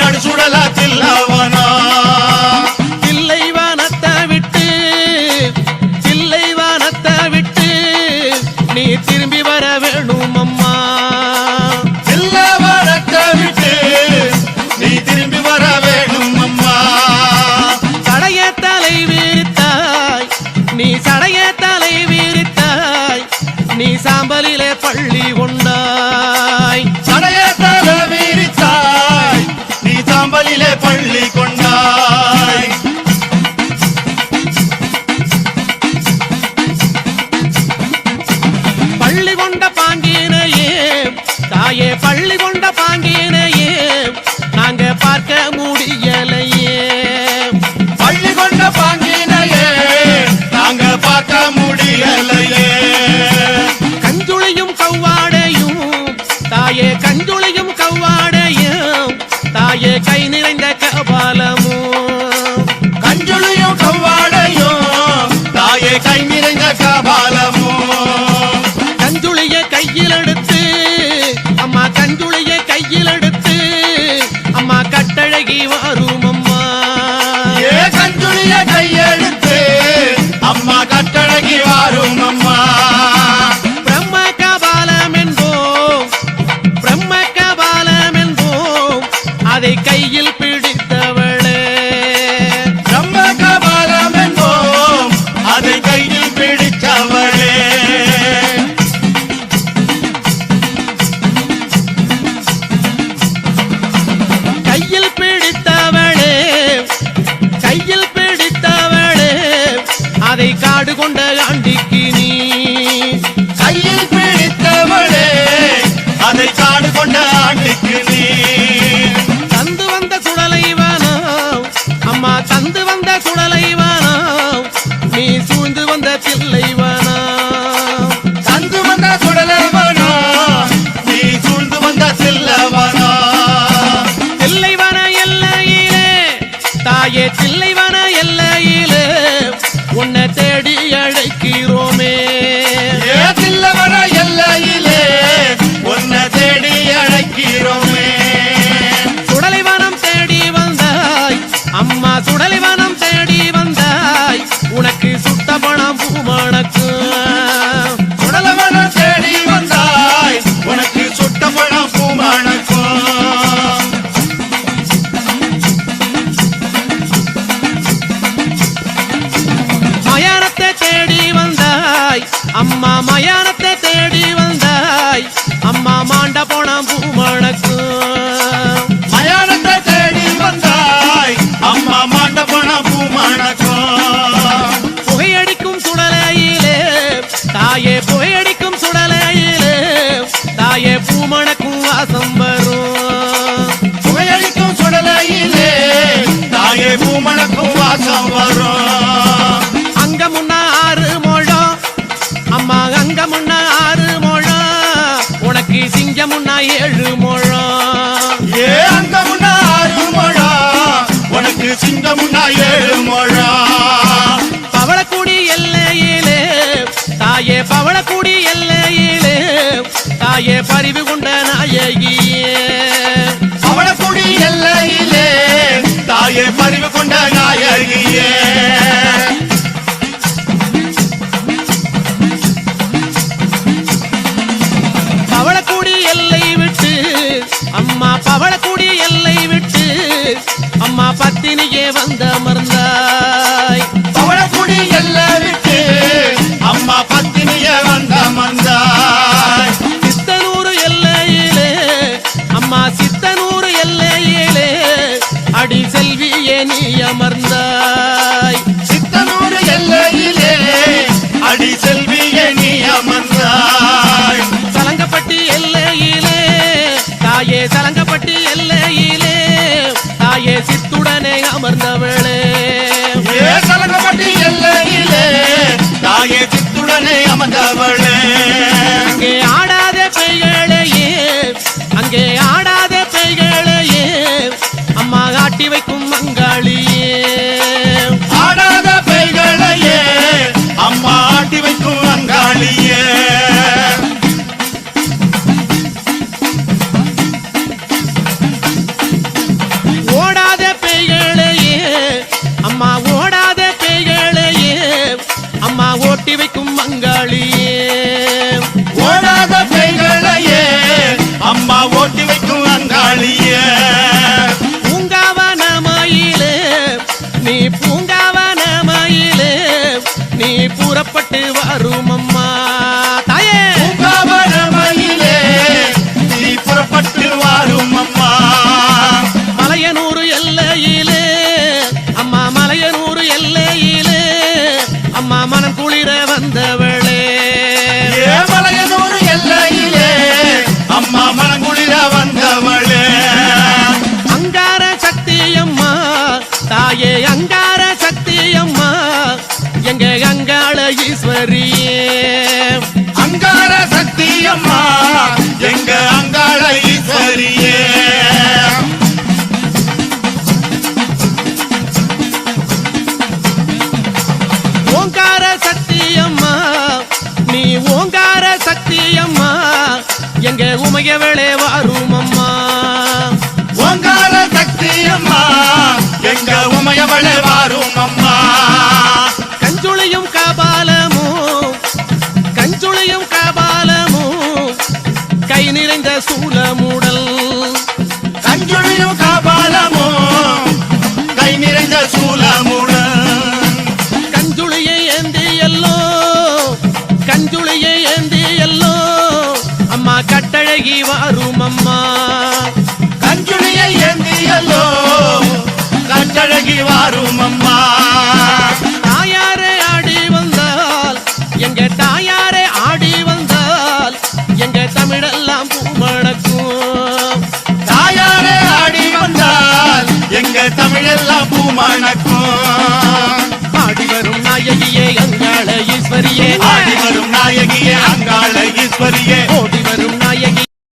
నడుచుడలా చిల్లావు தாயே பள்ளி கொண்ட பாங்கினையே நாங்க பார்க்க முடியலையே. பள்ளி கொண்ட பாங்கினையே நாங்க பார்க்க முடியலையே. கஞ்சுளையும் கவ்வாடையும் தாயே கஞ்சுளையும் கவ்வாடையும் தாயே கை நிறைந்த கபாலமும். கஞ்சுளையும் கவ்வாடையும் தாயே கை mamá. தீரமுண்டா ஏழு மழா. பவளக்குடி எல்லையிலே தாயே பவளக்குடி எல்லையிலே தாயே அமர்ந்தவளே. சலகப்பட்டி எல்லையிலே தாயே சித்துடனே அமர்ந்தவளே. அங்கே ஆடாத பெய்களையே அங்கே ஆடாத பெய்களையே அம்மா காட்டி வைக்கும் அங்கே தாயே அங்கார சக்தி அம்மா. எங்க அங்காள ஈஸ்வரி.